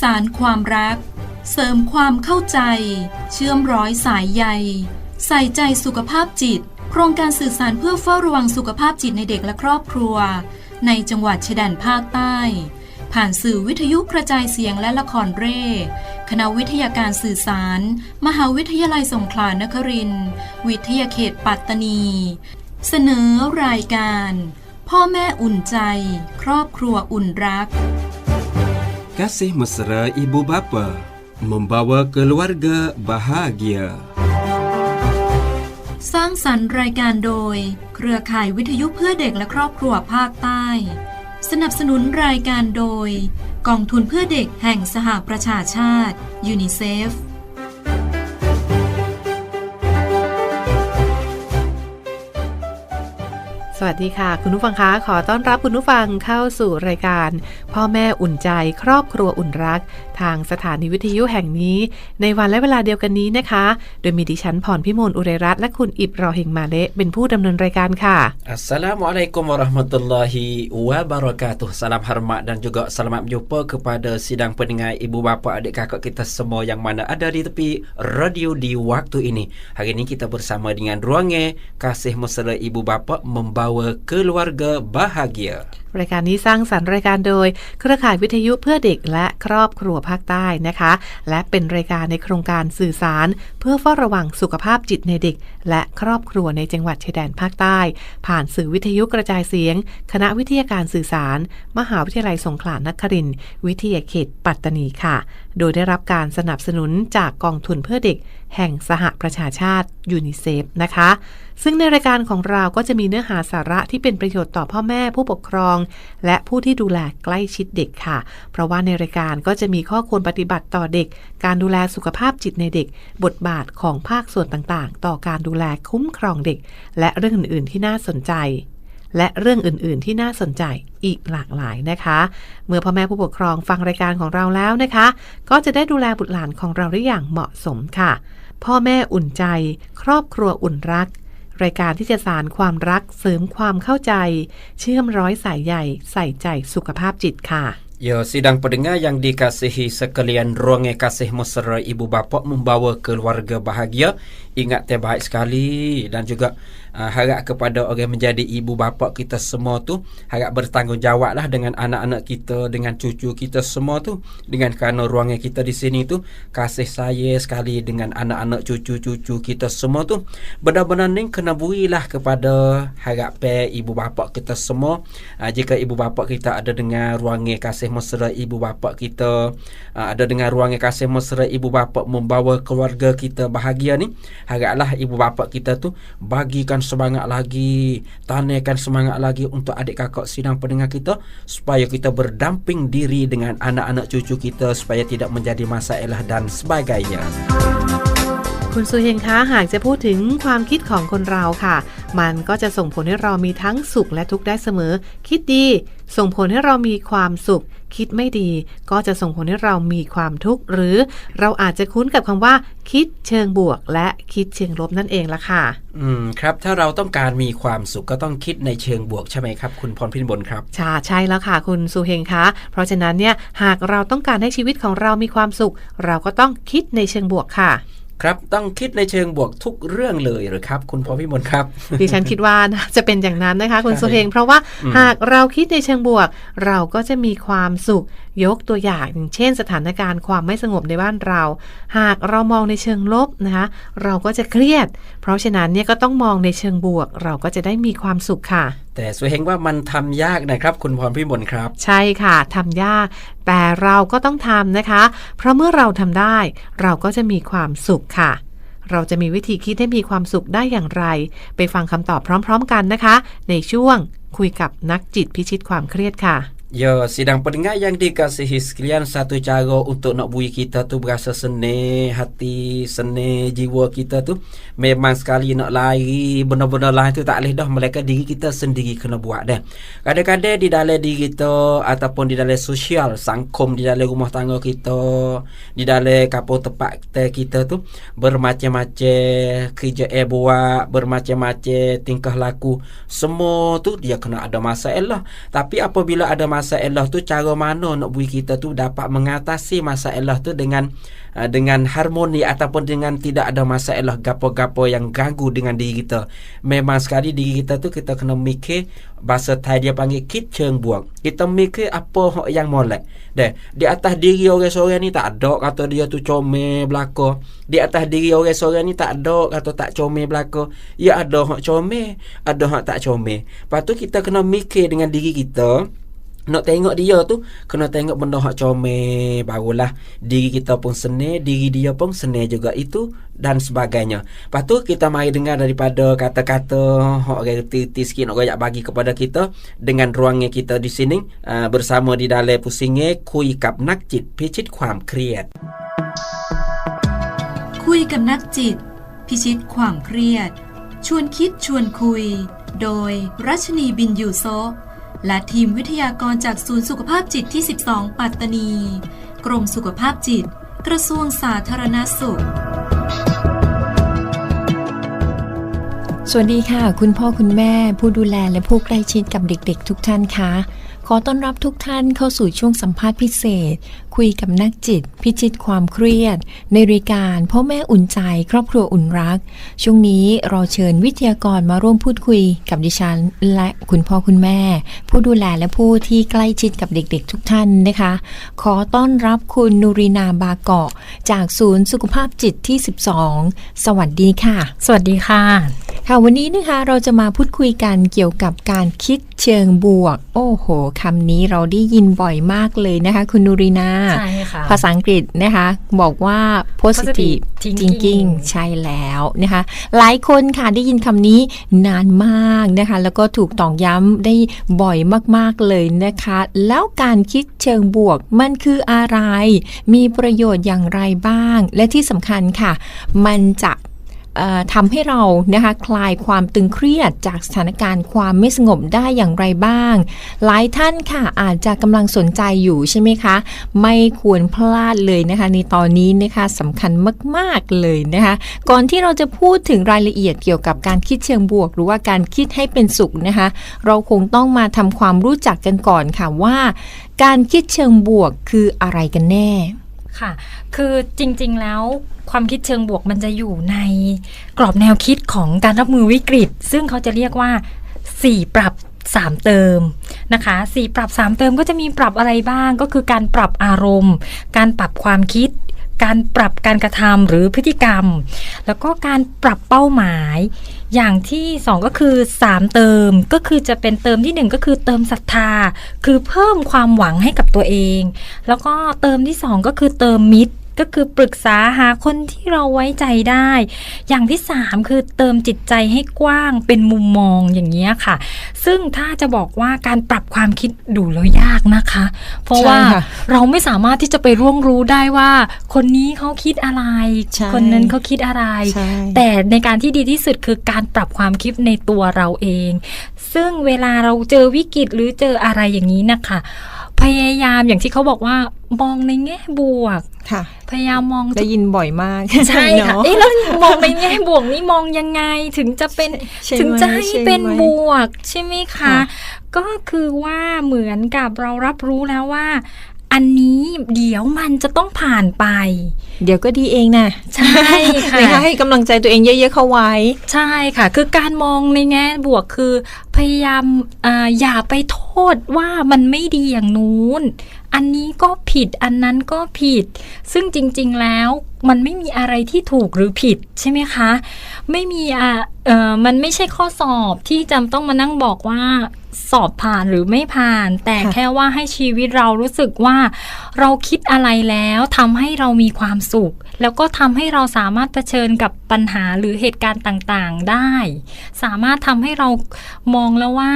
สารความรัก เสริมความเข้าใจ เชื่อมร้อยสายใย ใส่ใจสุขภาพจิต โครงการสื่อสารเพื่อเฝ้าระวังสุขภาพจิตในเด็กและครอบครัว ในจังหวัดชายแดนภาคใต้ ผ่านสื่อวิทยุกระจายเสียงและละครเร่ คณะวิทยาการสื่อสาร มหาวิทยาลัยสงขลานครินทร์วิทยาเขตปัตตานี เสนอรายการ พ่อแม่อุ่นใจ ครอบครัวอุ่นรัก Kasih mesra ibu bapa membawa keluarga bahagia. สร้างสรรค์รายการโดย เครือข่ายวิทยุเพื่อเด็กและครอบครัวภาคใต้ สนับสนุนรายการโดย กองทุนเพื่อเด็กแห่งสหประชาชาติยูนิเซฟ สวัสดีค่ะ คุณผู้ฟังคะขอต้อนรับคุณผู้ฟังเข้าสู่รายการ พ่อแม่อุ่นใจครอบครัวอุ่นรัก ทางสถานีวิทยุแห่งนี้ ในวันและเวลาเดียวกันนี้นะคะ โดยมีดิฉันพรพิมลอุไรรัตน์และคุณอิบรอหิงมาเละเป็นผู้ดำเนินรายการค่ะอัสสลามุอะลัยกุมวะราะห์มะตุลลอฮิวะบารอกาตุสลามฮาร์มะดัง juga selamat berjumpa kepada sidang pendengar ibu bapa adik kakak kita semua yang mana ada di tepi radio di waktu ini hari ini kita bersama dengan ruangnya kasih mesra ibu bapa membawa keluarga bahagia. รายการนี้สร้างสรรค์รายการโดย เครือข่ายวิทยุเพื่อเด็กและครอบครัวภาคใต้นะคะ และเป็นรายการในโครงการสื่อสาร เพื่อเฝ้าระวังสุขภาพจิตในเด็ก และครอบครัวในจังหวัดชายแดนภาคใต้ ผ่านสื่อวิทยุกระจายเสียง คณะวิทยาการสื่อสาร มหาวิทยาลัยสงขลานครินทร์วิทยาเขตปัตตานีค่ะ โดยได้รับการสนับสนุนจากกองทุนเพื่อเด็ก แห่งสหประชาชาติยูนิเซฟนะคะ ซึ่งในรายการของเราก็จะมีเนื้อหาสาระที่เป็นประโยชน์ต่อพ่อแม่ผู้ปกครองและผู้ที่ดูแลใกล้ชิดเด็กค่ะ เพราะว่าในรายการก็จะมีข้อควรปฏิบัติต่อเด็ก การดูแลสุขภาพจิตในเด็ก บทบาทของภาคส่วนต่างๆ ต่อการดูแลคุ้มครองเด็ก และเรื่องอื่นๆที่น่าสนใจและเรื่องอื่น ๆ ที่น่าสนใจอีกหลากหลายนะคะ เมื่อพ่อแม่ผู้ปกครองฟังรายการของเราแล้วนะคะ ก็จะได้ดูแลบุตรหลานของเราได้อย่างเหมาะสมค่ะ พ่อแม่อุ่นใจ ครอบครัวอุ่นรัก รายการที่จะสารความรักเสริมความเข้าใจ เชื่อมร้อยสายใยใส่ใจสุขภาพจิตค่ะ Ya, sidang pendengar yang dikasihi sekalian ruangnya kasih mesra ibu bapa membawa keluarga bahagia. Ingat terbaik sekali dan juga uh, harap kepada orang menjadi ibu bapa kita semua tu harap bertanggungjawab lah dengan anak-anak kita, dengan cucu kita semua tu. Dengan kerana ruangnya kita di sini tu kasih saya sekali dengan anak-anak cucu-cucu kita semua tu. Benar-benar ni kena berilah kepada harapan ibu bapa kita semua. Uh, jika ibu bapa kita ada dengan ruangnya kasih mesra ibu bapa kita uh, ada dengan ruangnya kasih mesra ibu bapa membawa keluarga kita bahagia ni haraplah ibu bapa kita tu bagikan semangat lagi tanahkan semangat lagi untuk adik kakak sidang pendengar kita supaya kita berdamping diri dengan anak-anak cucu kita supaya tidak menjadi masalah dan sebagainya คุณสุเฮงคะหากจะพูดถึงความคิดของคนเราค่ะ มันก็จะส่งผลให้เรามีทั้งสุขและทุกข์ได้เสมอ คิดดี ส่งผลให้เรามีความสุข คิดไม่ดี ก็จะส่งผลให้เรามีความทุกข์หรือเราอาจจะคุ้นกับคำว่า คิดเชิงบวก และคิดเชิงลบนั่นเองละค่ะ อืมครับ ถ้าเราต้องการมีความสุขก็ต้องคิดในเชิงบวกใช่ไหมครับ คุณพรพินบนครับชาใช่แล้วค่ะ คุณสุเฮงคะ เพราะฉะนั้นเนี่ยหากเราต้องการให้ชีวิตของเรามีความสุข เราก็ต้องคิดในเชิงบวกค่ะ ครับ ต้องคิดในเชิงบวกทุกเรื่องเลยหรือครับ คุณพรพิมลครับ ดิฉันคิดว่าน่าจะเป็นอย่างนั้นนะคะ คุณใช่สุเฮงเพราะว่าอืมหากเราคิดในเชิงบวก เราก็จะมีความสุขยกตัวอย่างอย่างเช่นสถานการณ์ความไม่สงบในบ้านเรา หากเรามองในเชิงลบนะคะเราก็จะเครียด เพราะฉะนั้นเนี่ยก็ต้องมองในเชิงบวก เราก็จะได้มีความสุขค่ะ แต่สวยเฮงว่ามันทำยากนะครับ คุณพรพิมลครับ ใช่ค่ะทำยาก แต่เราก็ต้องทำนะคะ เพราะเมื่อเราทำได้ เราก็จะมีความสุขค่ะเราจะมีวิธีคิดให้มีความสุขได้อย่างไร ไปฟังคำตอบพร้อม ๆ กันนะคะ ในช่วงคุยกับนักจิตพิชิตความเครียดค่ะ Ya, sidang pendengar yang dikasihi sekalian Satu cara untuk nak bui kita tu berasa senang Hati, senang jiwa kita tu. Memang sekali nak lari Benda-benda lain tu tak boleh dah. Mereka diri kita sendiri kena buat dah. Kadang-kadang di dalam diri kita Ataupun di dalam sosial Sangkum di dalam rumah tangga kita Di dalam kapal tempat kita tu Bermacam-macam Kerja eh buat Bermacam-macam tingkah laku Semua tu dia kena ada masalah Tapi apabila ada masalah masalah tu cara mana nak bui kita tu dapat mengatasi masalah tu dengan uh, dengan harmoni ataupun dengan tidak ada masalah gapo-gapo yang ganggu dengan diri kita. Memang sekali diri kita tu kita kena mikir bahasa Thai dia panggil kit cheng buang. Kita mikir apa yang molek. Deh, di atas diri orang seorang ni tak ada kata dia tu comel belaka. Di atas diri orang seorang ni tak ada kata tak comel belaka. Ya ada hak comel, ada hak tak comel. Lepas tu kita kena mikir dengan diri kita nak tengok dia tu kena tengok benda hak comel barulah diri kita pun senang diri dia pun senang juga itu dan sebagainya lepas tu kita mari dengar daripada kata-kata hak orang reti sikit nak royak bagi kepada kita dengan ruangnya kita di sini uh, bersama di dalam pusingnya kui kap nak cit picit ความเครียด คุยกับนักจิต พิชิตความเครียด ชวนคิดชวนคุย โดยรัชนีบินยูโซะ และทีมวิทยากรจากศูนย์สุขภาพจิตที่ 12 ปัตตานี กรมสุขภาพจิต กระทรวงสาธารณสุข สวัสดีค่ะ คุณพ่อคุณแม่ผู้ดูแลและผู้ใกล้ชิดกับเด็กๆ ทุกท่านคะ ขอต้อนรับทุกท่านเข้าสู่ช่วงสัมภาษณ์พิเศษ คุยกับนักจิต พิชิตความเครียด ในรายการพ่อแม่อุ่นใจ ครอบครัวอุ่นรัก ช่วงนี้เราเชิญวิทยากรมาร่วมพูดคุยกับดิฉัน และคุณพ่อคุณแม่ ผู้ดูแลและผู้ที่ใกล้ชิดกับเด็กๆ ทุกท่านนะคะ ขอต้อนรับคุณนูรีนาบาเกาะ จากศูนย์สุขภาพจิตที่ 12 สวัสดีค่ะ สวัสดีค่ะ ค่ะวันนี้นะคะเราจะมาพูดคุยกันเกี่ยวกับการคิดเชิงบวก โอ้โหคำนี้เราได้ยินบ่อยมากเลยนะคะ คุณนูรีนาใช่ค่ะภาษาอังกฤษนะคะ บอกว่า positive Positive thinking thinking ใช่แล้วนะคะ หลายคนค่ะได้ยินคำนี้นานมากนะคะ แล้วก็ถูกตอกย้ำได้บ่อยมากๆเลยนะคะ แล้วการคิดเชิงบวกมันคืออะไร มีประโยชน์อย่างไรบ้าง และที่สำคัญค่ะ มันจะเอ่อ ทำให้เรานะคะคลายความตึงเครียดจากสถานการณ์ความไม่สงบได้อย่างไรบ้าง หลายท่านค่ะอาจจะกำลังสนใจอยู่ใช่ไหมคะ ไม่ควรพลาดเลยนะคะ ในตอนนี้นะคะสำคัญมากๆเลยนะคะ ก่อนที่เราจะพูดถึงรายละเอียดเกี่ยวกับการคิดเชิงบวก หรือว่าการคิดให้เป็นสุขนะคะ เราคงต้องมาทำความรู้จักกันก่อนค่ะว่า การคิดเชิงบวกคืออะไรกันแน่ ค่ะ คือจริงๆแล้วความคิดเชิงบวกมันจะอยู่ในกรอบแนวคิดของการรับมือวิกฤต ซึ่งเขาจะเรียกว่า 4 ปรับ3เติมนะคะ4ปรับ3เติมก็จะมีปรับอะไรบ้างก็คือการปรับอารมณ์ การปรับความคิด การปรับการกระทำหรือพฤติกรรม แล้วก็การปรับเป้าหมาย อย่างที่ 2 ก็คือ 3 เติมก็คือจะเป็นเติมทีหนึ่1 ก็คือเติมศรัทธา คือเพิ่มความหวังให้กับตัวเอง แล้วก็เติมที่ 2 ก็คือเติมมิตร ก็คือปรึกษาหาคนที่เราไว้ใจได้ อย่างที่ 3 คือเติมจิตใจให้กว้างเป็นมุมมองอย่างนี้ยค่ะ ซึ่งถ้าจะบอกว่าการปรับความคิดดูแล้วยากนะคะ เพราะใช่ว่าค่ะเราไม่สามารถที่จะไปร่วงรู้ได้ว่า คนนี้เขาคิดอะไรใช่คนนั้นเขาคิดอะไรใช่แต่ในการที่ดีที่สุดคือการปรับความคิดในตัวเราเอง ซึ่งเวลาเราเจอวิกฤตหรือเจออะไรอย่างนี้นะคะ พยายามอย่างที่เขาบอกว่ามองในแง่บวกค่ะ พยายามมองได้ยินบ่อยมากใช่ค่ะเนาะเอ๊ะแล้วมองในแง่บวกนี่มองยังไงถึงจะเป็นใช่ไหมถึงจะให้ใช่ไหมเป็นบวกใช่ไหมคะค่ะก็คือว่าเหมือนกับเรารับรู้แล้วว่า อันนี้เดี๋ยวมันจะต้องผ่านไป เดี๋ยวก็ดีเองนะใช่ค่ะนะคะให้กำลังใจตัวเองเยอะๆเข้าไว้ ใช่ค่ะ คือการมองในแง่บวกคือ พยายามอ่าอย่าไปโทษว่ามันไม่ดีอย่างนู้น อันนี้ก็ผิดอันนั้นก็ผิด ซึ่งจริง ๆแล้วมันไม่มีอะไรที่ถูกหรือผิดใช่ไหมคะ ไม่มีอะเออมันไม่ใช่ข้อสอบที่จำต้องมานั่งบอกว่า สอบผ่านหรือไม่ผ่าน แต่ค่ะแค่ว่าให้ชีวิตเรารู้สึกว่า เราคิดอะไรแล้วทำให้เรามีความสุข แล้วก็ทำให้เราสามารถเผชิญกับปัญหาหรือเหตุการณ์ต่างๆได้ สามารถทำให้เรามองแล้วว่า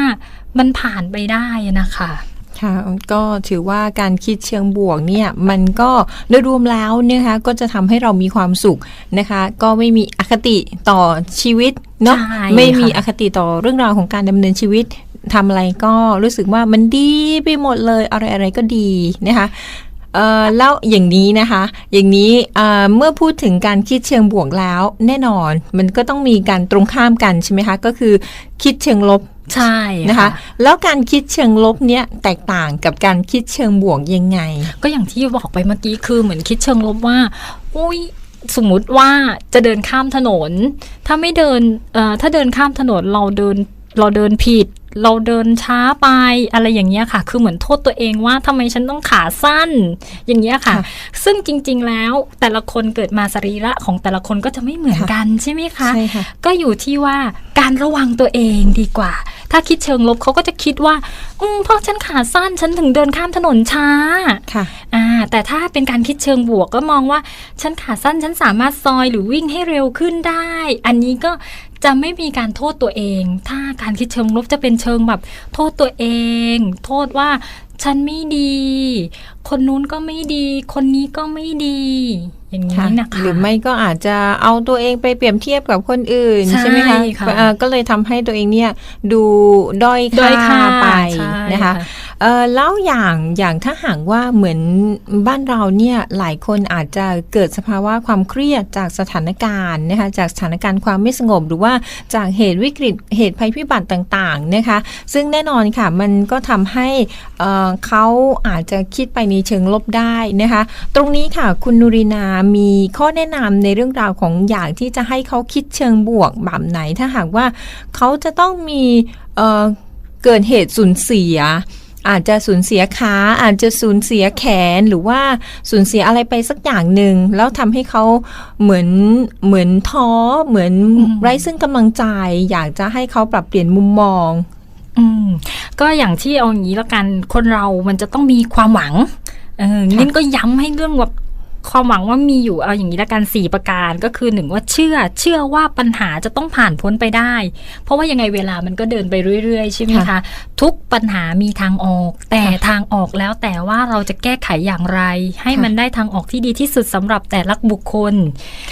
มันผ่านไปได้นะคะค่ะก็ถือว่าการคิดเชิงบวกเนี่ยมันก็โดยรวมแล้วนะคะก็จะทำให้เรามีความสุขนะคะ ก็ไม่มีอคติต่อชีวิตเนาะใช่ไม่มีค่ะอคติต่อเรื่องราวของการดำเนินชีวิต ทำอะไรก็รู้สึกว่ามันดีไปหมดเลยอะไรอะไรก็ดีนะคะเอ่อแล้วอย่างนี้นะคะ อย่างนี้เอ่อเมื่อพูดถึงการคิดเชิงบวกแล้ว แน่นอนมันก็ต้องมีการตรงข้ามกันใช่ไหมคะ ก็คือคิดเชิงลบใช่นะคะ แล้วการคิดเชิงลบเนี้ยแตกต่างกับการคิดเชิงบวกยังไง ก็อย่างที่บอกไปเมื่อกี้คือเหมือนคิดเชิงลบว่าอุ้ยสมมุติว่าจะเดินข้ามถนน ถ้าไม่เดินเอ่อถ้าเดินข้ามถนนเราเดินเราเดินผิด เราเดินช้าไปอะไรอย่างเงี้ยค่ะ คือเหมือนโทษตัวเองว่าทำไมฉันต้องขาสั้น อย่างเงี้ยค่ะค่ะ ซึ่งจริง ๆ แล้วแต่ละคนเกิดมาสรีระของแต่ละคนก็จะไม่เหมือนกันใช่ไหมคะใช่ค่ะก็อยู่ที่ว่าการระวังตัวเองดีกว่า ถ้าคิดเชิงลบเขาก็จะคิดว่า อืมเพราะฉันขาสั้นฉันถึงเดินข้ามถนนช้าค่ะอ่าแต่ถ้าเป็นการคิดเชิงบวกก็มองว่าฉันขาสั้นฉันสามารถซอยหรือวิ่งให้เร็วขึ้นได้ อันนี้ก็ จะไม่มีการโทษตัวเอง ถ้าการคิดเชิงลบจะเป็นเชิงแบบ โทษตัวเอง โทษว่าฉันไม่ดี คนนู้นก็ไม่ดี คนนี้ก็ไม่ดี อย่างนี้ค่ะนะคะหรือไม่ก็อาจจะเอาตัวเองไปเปรียบเทียบกับคนอื่น ใช่ใช่ไหมคะค่ะเอ่อก็เลยทำให้ตัวเองเนี่ยดูด้อยด้อยค่าค่าไปใช่นะคะเอ่อแล้วอย่างอย่างถ้าหากว่าเหมือนบ้านเราเนี่ยหลายคนอาจจะเกิดสภาวะความเครียดจากสถานการณ์นะคะจากสถานการณ์ความไม่สงบ หรือว่าจากเหตุวิกฤตเหตุภัยพิบัติต่างๆนะคะซึ่งแน่นอนค่ะมันก็ทำให้เอ่อเขาอาจจะคิดไปในเชิงลบได้นะคะ ตรงนี้ค่ะคุณนุรินามีข้อแนะนำในเรื่องราวของอยากที่จะให้เขาคิดเชิงบวกแบบไหน ถ้าหากว่าเขาจะต้องมีเเกิดเหตุสูญเสียอาจจะสูญเสียขาอาจจะสูญเสียแขนหรือว่าสูญเสียอะไรไปสักอย่างหนึ่งแล้วทำให้เขาเหมือนเหมือนท้อเหมือนไร้ซึ่งกำลังใจ อยากจะให้เขาปรับเปลี่ยนมุมมอง อืมก็อย่างที่เอาอย่างนี้แล้วกันคนเรามันจะต้องมีความหวังเออค่ะนิ่นก็ย้ำให้เรื่องแบบ ความหวังว่ามีอยู่เอาอย่างนี้ละกันสี่ประการก็คือหนึ่งว่าเชื่อ เชื่อว่าปัญหาจะต้องผ่านพ้นไปได้ เพราะว่ายังไงเวลามันก็เดินไปเรื่อยๆใช่ไหมคะค่ะทุกปัญหามีทางออก แต่ทางออกแล้วแต่ว่าเราจะแก้ไขอย่างไร ให้ค่ะมันได้ทางออกที่ดีที่สุดสำหรับแต่ละบุคคล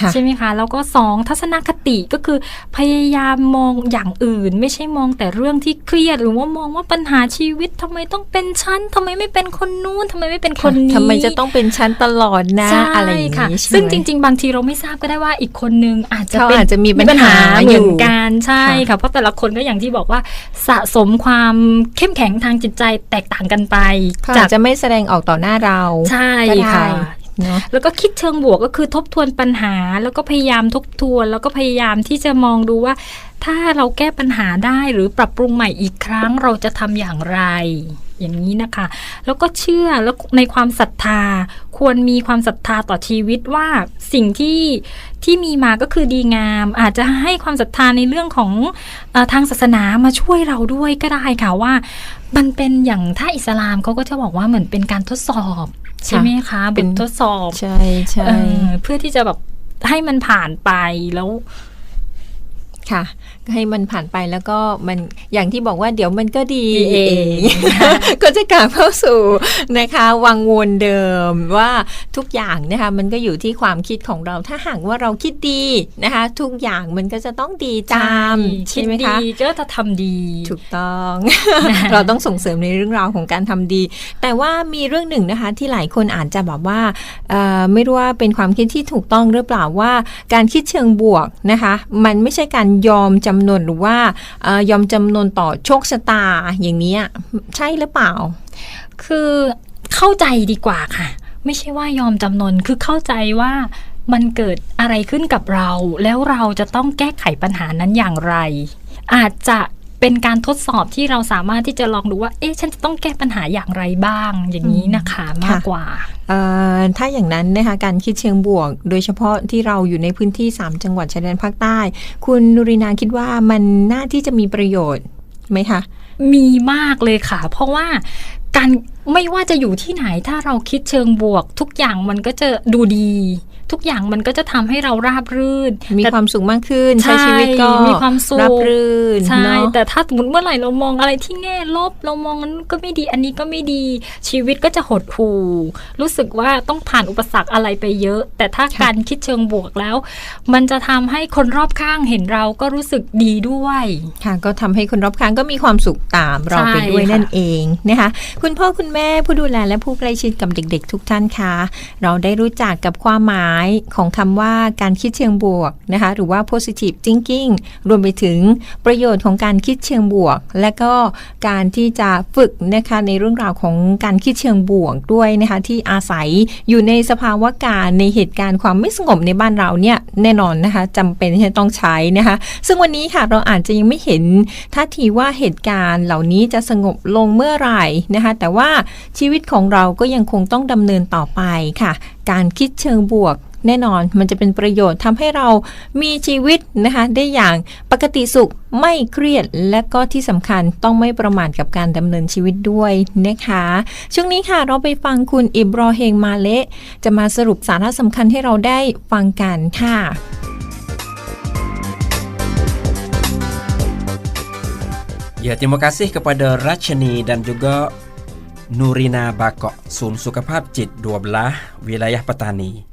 ค่ะใช่ไหมคะแล้วก็สองทัศนคติก็คือพยายามมองอย่างอื่น ไม่ใช่มองแต่เรื่องที่เครียด หรือว่ามองว่าปัญหาชีวิตทำไมต้องเป็นฉันทำไมไม่เป็นคนนู้นทำไมไม่เป็นคนนี้ทำไมจะต้องเป็นชั้นตลอดนะใช่อะไรอย่างค่ะนี้ใช่ไหมซึ่งจริง ๆ บางทีเราไม่ทราบก็ได้ว่าอีกคนนึงอาจจะเขาเป็นอาจจะมีปัญหาเหมือนอยู่กันใช่ค่ะค่ะเพราะแต่ละคนก็อย่างที่บอกว่าสะสมความเข้มแข็งทางจิตใจแตกต่างกันไปเขาจาอากจจะไม่แสดงออกต่อหน้าเราใช่ก็ได้ค่ะเนาะแล้วก็คิดเชิงบวกก็คือทบทวนปัญหา แล้วก็พยายามทบทวน แล้วก็พยายามที่จะมองดูว่า ถ้าเราแก้ปัญหาได้หรือปรับปรุงใหม่อีกครั้งเราจะทำอย่างไร อย่างนี้นะคะ แล้วก็เชื่อแล้วในความศรัทธาควรมีความศรัทธาต่อชีวิตว่าสิ่งที่ที่มีมาก็คือดีงาม อาจจะให้ความศรัทธาในเรื่องของเออทางศาสนามาช่วยเราด้วยก็ได้ค่ะว่า มันเป็นอย่างถ้าอิสลามเขาก็จะบอกว่าเหมือนเป็นการทดสอบใช่ไหมคะบททดสอบใช่ใช่เออเพื่อที่จะแบบให้มันผ่านไปแล้ว ค่ะ ให้มันผ่านไปแล้วก็มันอย่างที่บอกว่าเดี๋ยวมันก็ดีดีเอง ก็จะกลับเข้าสู่นะคะ วังวนเดิมว่าทุกอย่างนะคะมันก็อยู่ที่ความคิดของเราถ้าหากว่าเราคิดดีนะคะ ทุกอย่างมันก็จะต้องดีตามใช่ไหมคะดดีก็จะทำดีถูกต้อง เราต้องส่งเสริมในเรื่องราวของการทำดี แต่ว่ามีเรื่องหนึ่งนะคะ ที่หลายคนอาจจะแบบว่าเอ่อไม่รู้ว่าเป็นความคิดที่ถูกต้องหรือเปล่าว่า การคิดเชิงบวกนะคะ มันไม่ใช่การยอมจำนนหรือว่าอยอมจำนนต่อโชคชะตาอย่างนี้อะใช่หรือเปล่า คือเข้าใจดีกว่าค่ะ ไม่ใช่ว่ายอมจำนนคือเข้าใจว่ามันเกิดอะไรขึ้นกับเรา แล้วเราจะต้องแก้ไขปัญหานั้นอย่างไร อาจจะ เป็นการทดสอบที่เราสามารถที่จะลองดูว่า เอ๊ะ ฉันจะต้องแก้ปัญหาอย่างไรบ้าง อย่างนี้นะคะมากกว่าเอ่อถ้าอย่างนั้นนะคะการคิดเชิงบวก โดยเฉพาะที่เราอยู่ในพื้นที่ 3 จังหวัดชายแดนภาคใต้ คุณนุรินาคิดว่ามันน่าที่จะมีประโยชน์ไหมคะ มีมากเลยค่ะ เพราะว่าการ ไม่ว่าจะอยู่ที่ไหนถ้าเราคิดเชิงบวก ทุกอย่างมันก็จะดูดี ทุกอย่างมันก็จะทำให้เราราบรื่น มีแต่ความสุขมากขึ้นใช่ใช้ชีวิตก็มีความสุขรับรื่นใช่เนาะแต่ถ้าสมมติเมื่อไหร่เรามองอะไรที่แง่ลบ เรามองนั้นก็ไม่ดีอันนี้ก็ไม่ดีชีวิตก็จะหดหู่รู้สึกว่าต้องผ่านอุปสรรคอะไรไปเยอะ แต่ถ้าค่ะการคิดเชิงบวกแล้ว มันจะทำให้คนรอบข้างเห็นเราก็รู้สึกดีด้วยค่ะก็ทำให้คนรอบข้างก็มีความสุขตามเราไปด้วยใช่ค่ะนั่นเองนะคะคุณพ่อคุณแม่ผู้ดูแลและผู้ใกล้ชิดกับเด็กๆ ทุกท่านคะเราได้รู้จักกับความหมายของคำว่าการคิดเชิงบวกนะคะ หรือว่า positive thinking รวมไปถึงประโยชน์ของการคิดเชิงบวก และก็การที่จะฝึกนะคะในเรื่องราวของการคิดเชิงบวกด้วยนะคะ ที่อาศัยอยู่ในสภาวะการในเหตุการณ์ความไม่สงบในบ้านเราเนี่ยแน่นอนนะคะจำเป็นที่จะต้องใช้นะคะ ซึ่งวันนี้ค่ะเราอาจจะยังไม่เห็นท่าทีว่าเหตุการณ์เหล่านี้จะสงบลงเมื่อไหร่นะคะ แต่ว่าชีวิตของเราก็ยังคงต้องดำเนินต่อไปค่ะ การคิดเชิงบวกแน่นอนมันจะเป็นประโยชน์ทำให้เรามีชีวิตนะคะได้อย่างปกติสุขไม่เครียด และก็ที่สำคัญต้องไม่ประมาทกับการดำเนินชีวิตด้วยนะคะ ช่วงนี้ค่ะเราไปฟังคุณอิบรอเฮงมาเละจะมาสรุปสาระสำคัญให้เราได้ฟังกันค่ะ Ya, terima kasih kepada Rachni dan juga Nurina Bakok, Sun Sukapap Jid 12, Wilayah Petani.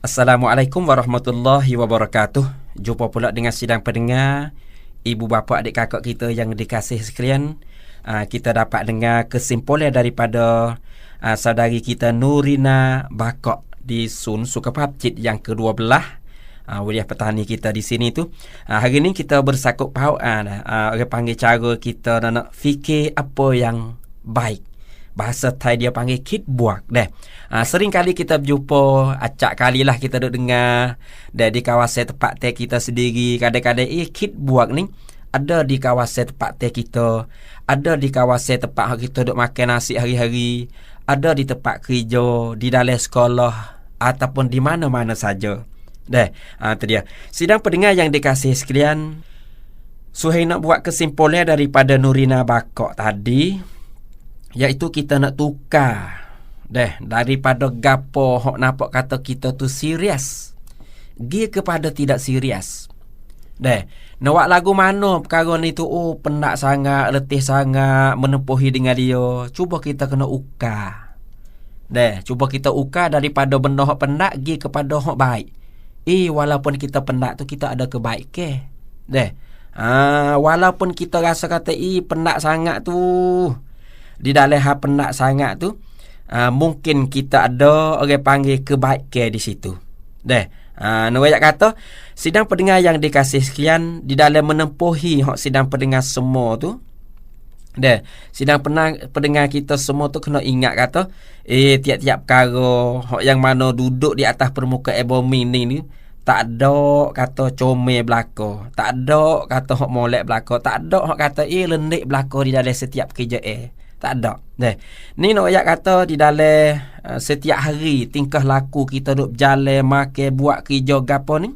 Assalamualaikum warahmatullahi wabarakatuh. Jumpa pula dengan sidang pendengar, ibu bapa adik kakak kita yang dikasih sekalian. Uh, kita dapat dengar kesimpulan daripada uh, saudari kita Nurina Bakok di Sun Sukapap Jid yang ke-12 uh, wilayah petani kita di sini tu. Uh, hari ni kita bersakut paut uh, uh, orang panggil cara kita nak fikir apa yang baik. Bahasa Thai dia panggil kit buak deh. Uh, sering kali kita berjumpa, acak kali lah kita duk dengar dah di kawasan tempat teh kita sendiri. Kadang-kadang eh kit buak ni ada di kawasan tempat teh kita, ada di kawasan tempat kita duk makan nasi hari-hari, ada di tempat kerja, di dalam sekolah ataupun di mana-mana saja. Dah, ha, tu dia. Sidang pendengar yang dikasih sekalian, Suhail nak buat kesimpulan daripada Nurina Bakok tadi, iaitu kita nak tukar Dah, daripada gapo hok nampak kata kita tu serius. Dia kepada tidak serius. Dah, nak lagu mana perkara ni tu oh penat sangat, letih sangat menempuhi dengan dia. Cuba kita kena ukar. Dah, cuba kita ukar daripada benda hok penat gi kepada hok baik. Eh, walaupun kita penat tu kita ada kebaik ke? Deh. Ah, walaupun kita rasa kata eh penat sangat tu. Di dalam hal penat sangat tu, ah, mungkin kita ada orang panggil kebaik ke di situ. Deh. Ah, nak kata sidang pendengar yang dikasih sekian di dalam menempuhi hak sidang pendengar semua tu Deh, sidang penang, pendengar kita semua tu kena ingat kata Eh, tiap-tiap perkara hak yang mana duduk di atas permukaan bumi ni ni Tak ada kata comel belaka Tak ada kata hak molek belaka Tak ada hak kata eh lendik belaka di dalam setiap kerja eh Tak ada Deh, ni nak ayat kata di dalam uh, setiap hari tingkah laku kita duduk berjalan, makan, buat kerja gapo ni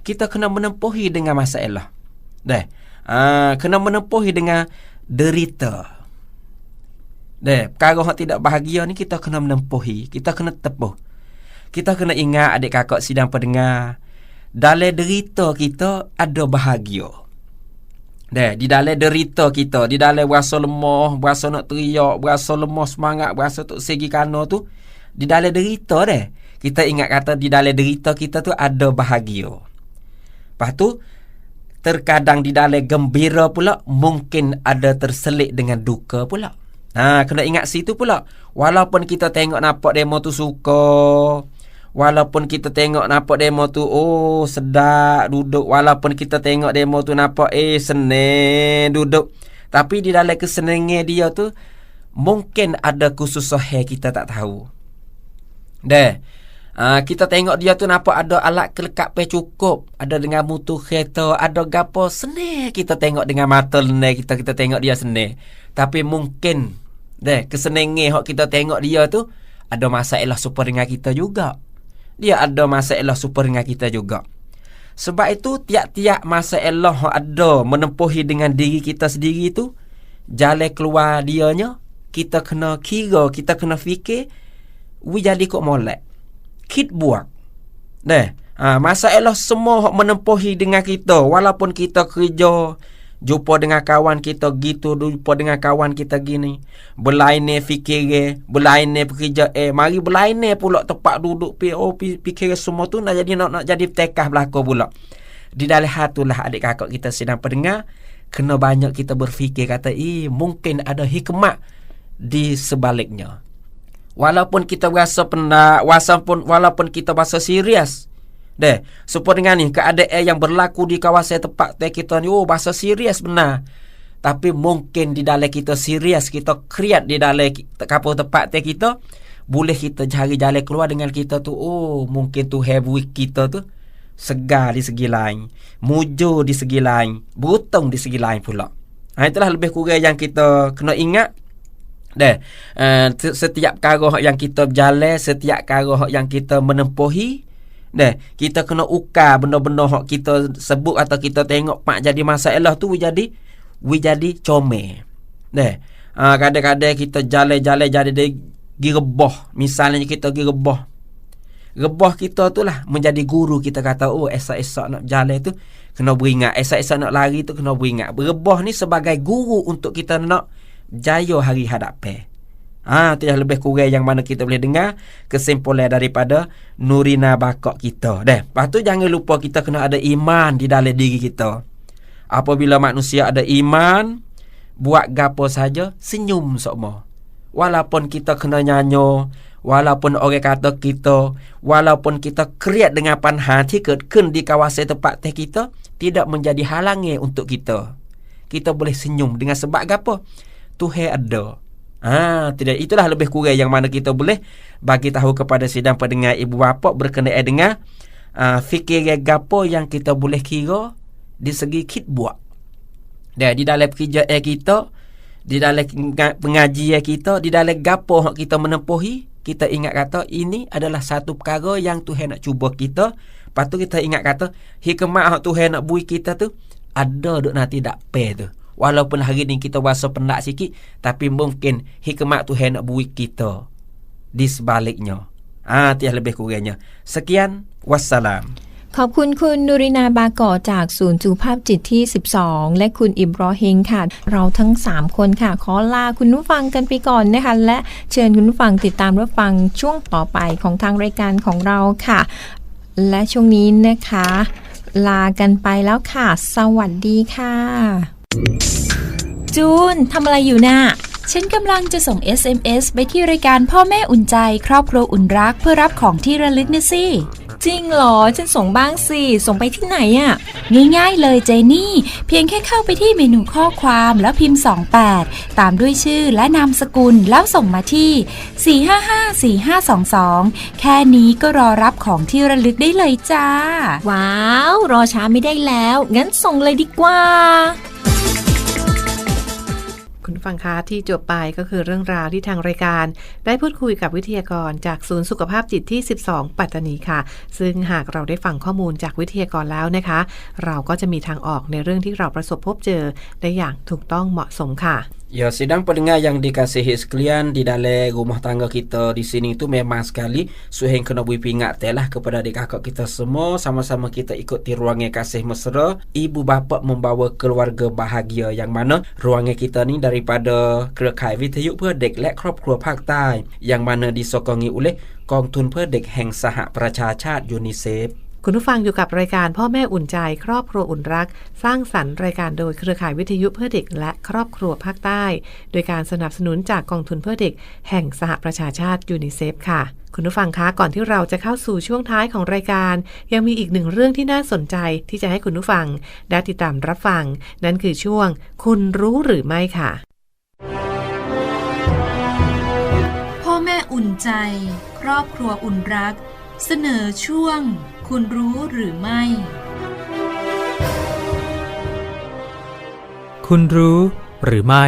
Kita kena menempuhi dengan masalah Deh, uh, kena menempuhi dengan derita. Deh, perkara yang tidak bahagia ni kita kena menempuhi, kita kena tepuh. Kita kena ingat adik kakak sidang pendengar, dalam derita kita ada bahagia. Deh, di dalam derita kita, di dalam berasa lemah, berasa nak teriak, berasa lemah semangat, berasa tu segi kano tu, di dalam derita deh. Kita ingat kata di dalam derita kita tu ada bahagia. Lepas tu, terkadang di dalam gembira pula mungkin ada terselit dengan duka pula. Ha, kena ingat situ pula. Walaupun kita tengok nampak demo tu suka, walaupun kita tengok nampak demo tu oh sedap duduk, walaupun kita tengok demo tu nampak eh senang duduk. Tapi di dalam kesenangan dia tu mungkin ada kesusahan kita tak tahu. Dah. Uh, kita tengok dia tu nampak ada alat kelekat pe cukup, ada dengan mutu kereta, ada gapo senang kita tengok dengan mata lenai kita kita tengok dia senang. Tapi mungkin deh kesenangan hok kita tengok dia tu ada masalah super dengan kita juga. Dia ada masalah super dengan kita juga. Sebab itu tiap-tiap masalah ada menempuhi dengan diri kita sendiri tu jalan keluar dianya kita kena kira, kita kena fikir we jadi kok molek kit buat. Deh, ha, masalah semua menempuhi dengan kita walaupun kita kerja jumpa dengan kawan kita gitu jumpa dengan kawan kita gini berlain fikir berlain bekerja eh mari berlain pula tempat duduk oh fikir semua tu nak jadi nak, nak jadi tekah belaka pula di dalam hatulah adik kakak kita sedang pendengar kena banyak kita berfikir kata eh mungkin ada hikmat di sebaliknya. Walaupun kita rasa penat, walaupun walaupun kita rasa serius. Deh, supaya dengan ni keadaan yang berlaku di kawasan tempat teh kita ni oh bahasa serius benar. Tapi mungkin di dalam kita serius, kita kreat di dalam kapal tempat teh kita, boleh kita cari jalan keluar dengan kita tu. Oh, mungkin tu heavy kita tu segar di segi lain, mujur di segi lain, beruntung di segi lain pula. Ha, itulah lebih kurang yang kita kena ingat Deh, uh, setiap perkara yang kita berjalan, setiap perkara yang kita menempuhi, deh, kita kena ukar benda-benda hak kita sebut atau kita tengok pak jadi masalah tu jadi we jadi comel. Deh, uh, kadang-kadang kita jalan-jalan jadi dia girebah. Misalnya kita girebah. Rebah kita tu lah menjadi guru kita kata oh esok-esok nak jalan tu kena beringat esok-esok nak lari tu kena beringat rebah ni sebagai guru untuk kita nak jaya hari hadapan. Ah, tu yang lebih kurang yang mana kita boleh dengar kesimpulan daripada Nurina bakok kita. Dah. Lepas tu jangan lupa kita kena ada iman di dalam diri kita. Apabila manusia ada iman, buat gapo saja senyum semua. Walaupun kita kena nyanyo, walaupun orang kata kita, walaupun kita kreat dengan pan hati ken di kawasan tempat teh kita, tidak menjadi halangan untuk kita. Kita boleh senyum dengan sebab gapo? Tuhan ada. Ah, tidak itulah lebih kurang yang mana kita boleh bagi tahu kepada sidang pendengar ibu bapa berkenaan dengan uh, fikir gapo yang kita boleh kira di segi kit buat. Dan di dalam kerja kita, di dalam pengajian kita, di dalam gapo kita menempuhi, kita ingat kata ini adalah satu perkara yang Tuhan nak cuba kita. Lepas tu kita ingat kata hikmah Tuhan nak bui kita tu ada duk nanti tak pe tu. Walaupun hari ni kita rasa penat sikit Tapi mungkin hikmat Tuhan nak bui kita Di sebaliknya Ah, tiada lebih kurangnya Sekian Wassalam ขอบคุณคุณนุรินาบากอจากศูนย์สุภาพจิตที่ 12 และคุณอิบรอฮิงค่ะ เราทั้ง 3 คนค่ะ ขอลาคุณผู้ฟังกันไปก่อนนะคะ และเชิญคุณผู้ฟังติดตามรับฟังช่วงต่อไปของทางรายการของเราค่ะ และช่วงนี้นะคะ ลากันไปแล้วค่ะ สวัสดีค่ะ จูนทำอะไรอยู่น่ะฉันกำลังจะส่ง SMS ไปที่รายการพ่อแม่อุ่นใจ ครอบครัวอุ่นรักเพื่อรับของที่ระลึกนะสิจริงเหรอ ฉันส่งบ้างสิ ส่งไปที่ไหนอะง่ายๆเลยเจนี่ เพียงแค่เข้าไปที่เมนูข้อความแล้วพิมพ์ 28 ตามด้วยชื่อและนามสกุลแล้วส่งมาที่ 4554522 แค่นี้ก็รอรับของที่ระลึกได้เลยจ้า ว้าว รอช้าไม่ได้แล้ว งั้นส่งเลยดีกว่า ฟังคะที่จบไปก็คือเรื่องราวที่ทางรายการ ได้พูดคุยกับวิทยากรจากศูนย์สุขภาพจิตที่ 12 ปัตตานีค่ะ ซึ่งหากเราได้ฟังข้อมูลจากวิทยากรแล้วนะคะ เราก็จะมีทางออกในเรื่องที่เราประสบพบเจอได้อย่างถูกต้องเหมาะสมค่ะ Ya, sidang pendengar yang dikasihi sekalian di dalam rumah tangga kita di sini tu memang sekali suheng kena beri peringat telah kepada adik kakak kita semua sama-sama kita ikuti ruangan kasih mesra ibu bapa membawa keluarga bahagia yang mana ruangan kita ni daripada เครือข่ายวิทยุเพื่อเด็กและครอบครัวภาคใต้ yang mana disokongi oleh กองทุนเพื่อเด็กแห่งสหประชาชาติยูนิเซฟ คุณผู้ฟังอยู่กับรายการพ่อแม่อุ่นใจ ครอบครัวอุ่นรัก สร้างสรรค์รายการโดยเครือข่ายวิทยุเพื่อเด็กและครอบครัวภาคใต้ โดยการสนับสนุนจากกองทุนเพื่อเด็ก แห่งสหประชาชาติยูนิเซฟค่ะ คุณผู้ฟังคะก่อนที่เราจะเข้าสู่ช่วงท้ายของรายการ ยังมีอีกหนึ่งเรื่องที่น่าสนใจที่จะให้คุณผู้ฟังได้ติดตามรับฟัง นั่นคือช่วง คุณรู้หรือไม่ค่ะ พ่อแม่อุ่นใจ ครอบครัวอุ่นรัก เสนอช่วง คุณรู้หรือไม่ คุณรู้หรือไม่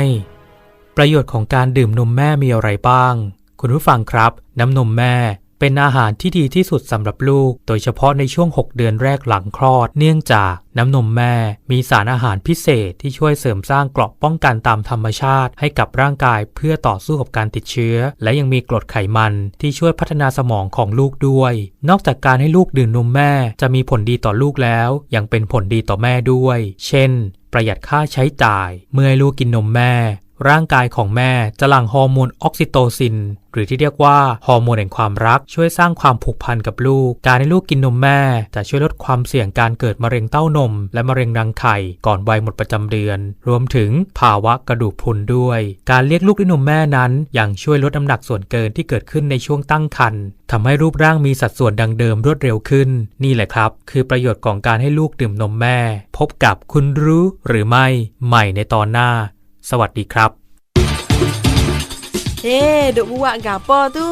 ประโยชน์ของการดื่มนมแม่มีอะไรบ้าง คุณผู้ฟังครับ น้ำนมแม่ เป็นอาหารที่ดีที่สุดสำหรับลูก โดยเฉพาะในช่วง 6 เดือนแรกหลังคลอด เนื่องจากน้ำนมแม่มีสารอาหารพิเศษที่ช่วยเสริมสร้างเกราะป้องกันตามธรรมชาติ ให้กับร่างกายเพื่อต่อสู้กับการติดเชื้อ และยังมีกรดไขมันที่ช่วยพัฒนาสมองของลูกด้วย นอกจากการให้ลูกดื่มนมแม่จะมีผลดีต่อลูกแล้ว ยังเป็นผลดีต่อแม่ด้วย เช่น ประหยัดค่าใช้จ่าย เมื่อลูกกินนมแม่ ร่างกายของแม่จะหลั่งฮอร์โมนออกซิโตซิน หรือที่เรียกว่าฮอร์โมนแห่งความรัก ช่วยสร้างความผูกพันกับลูก การให้ลูกกินนมแม่ จะช่วยลดความเสี่ยงการเกิดมะเร็งเต้านม และมะเร็งรังไข่ก่อนวัยหมดประจำเดือน รวมถึงภาวะกระดูกพรุนด้วย การเลี้ยงลูกด้วยนมแม่นั้นยังช่วยลดน้ำหนักส่วนเกินที่เกิดขึ้นในช่วงตั้งครรภ์ทำให้รูปร่างมีสัดส่วนดังเดิมรวดเร็วขึ้น นี่แหละครับ คือประโยชน์ของการให้ลูกดื่มนมแม่ พบกับคุณรู้หรือไม่ใหม่ในตอนหน้า สวัสดีครับ Eh, duk buat gapo tu?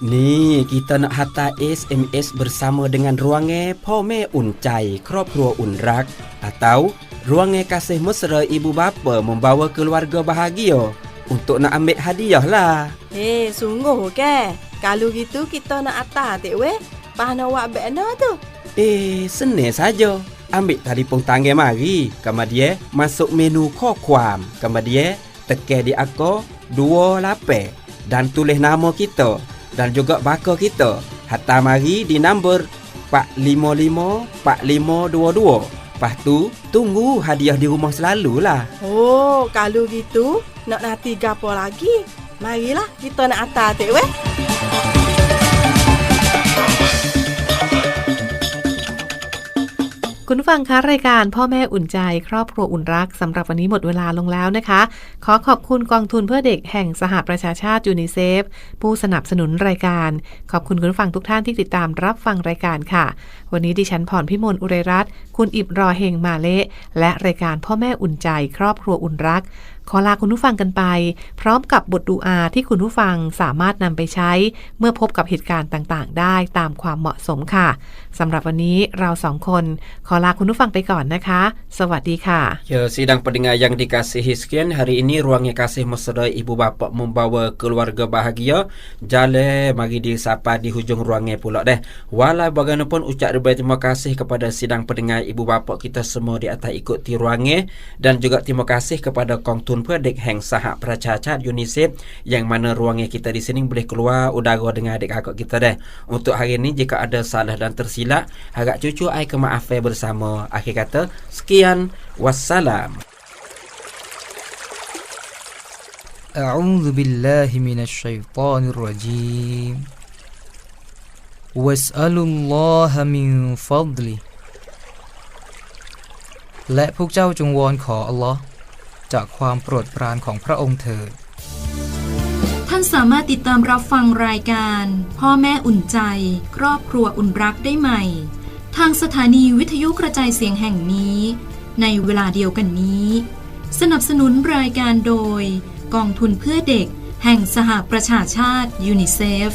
Ni kita nak hantar SMS bersama dengan Ruangai Po Me Un Cai ครอบครัวอุ่นรัก atau Ruangai Kasih Mesra Ibu Bapa membawa keluarga bahagia untuk nak ambil hadiah lah. Eh, sungguh ke? Kalau gitu kita nak atas tak weh? Pah nak buat bekna tu? Eh, senang saja. ambil telefon tangan mari kemudian masuk menu kokwam. kemudian tekan di aku dua lape dan tulis nama kita dan juga bakar kita hatta mari di nombor 455 4522 Lepas tu, tunggu hadiah di rumah selalulah Oh, kalau gitu, nak nanti gapo lagi? Marilah kita nak atas tek weh. คุณฟังคะรายการพ่อแม่อุ่นใจ ครอบครัวอุ่นรักสำหรับวันนี้หมดเวลาลงแล้วนะคะ ขอขอบคุณกองทุนเพื่อเด็กแห่งสหประชาชาติยูนิเซฟผู้สนับสนุนรายการ ขอบคุณคุณฟังทุกท่านที่ติดตามรับฟังรายการค่ะ วันนี้ดิฉันพรพิมลอุไรรัตน์คุณอิบรอเฮงมาเละและรายการพ่อแม่อุ่นใจ ครอบครัวอุ่นรัก ขอลาคุณผู้ฟังกันไป พร้อมกับบทดูอาที่คุณผู้ฟังสามารถนำไปใช้ เมื่อพบกับเหตุการณ์ต่างๆ ได้ตามความเหมาะสมค่ะสำหรับวันนี้เราสองคน ขอลาคุณผู้ฟังไปก่อนนะคะ สวัสดีค่ะ Ya, sidang pendengar yang dikasihi sekian, hari ini ruangnya kasih mesra ibu bapa membawa keluarga bahagia. Jale mari disapa di hujung ruangnya pula deh. Walau bagaimanapun ucap ribuan terima kasih kepada sidang pendengar ibu bapa kita semua di atas ikuti ruangnya dan juga terima kasih kepada kong tun Kongtun Pedik Heng Sahak Pracacat UNICEF yang mana ruangnya kita di sini boleh keluar udara dengan adik kakak kita deh. Untuk hari ini jika ada salah dan tersilap, harap cucu ai kemaafan bersama. Akhir kata, sekian wassalam. أعوذ بالله من الشيطان الرجيم واسألوا الله من فضله และพวกเจ้าจงวอนขออัลลอฮ์ จากความโปรดปรานของพระองค์เถิด ท่านสามารถติดตามรับฟังรายการ พ่อแม่อุ่นใจ ครอบครัวอุ่นรักได้ใหม่ ทางสถานีวิทยุกระจายเสียงแห่งนี้ ในเวลาเดียวกันนี้ สนับสนุนรายการโดย กองทุนเพื่อเด็ก แห่งสหประชาชาติยูนิเซฟ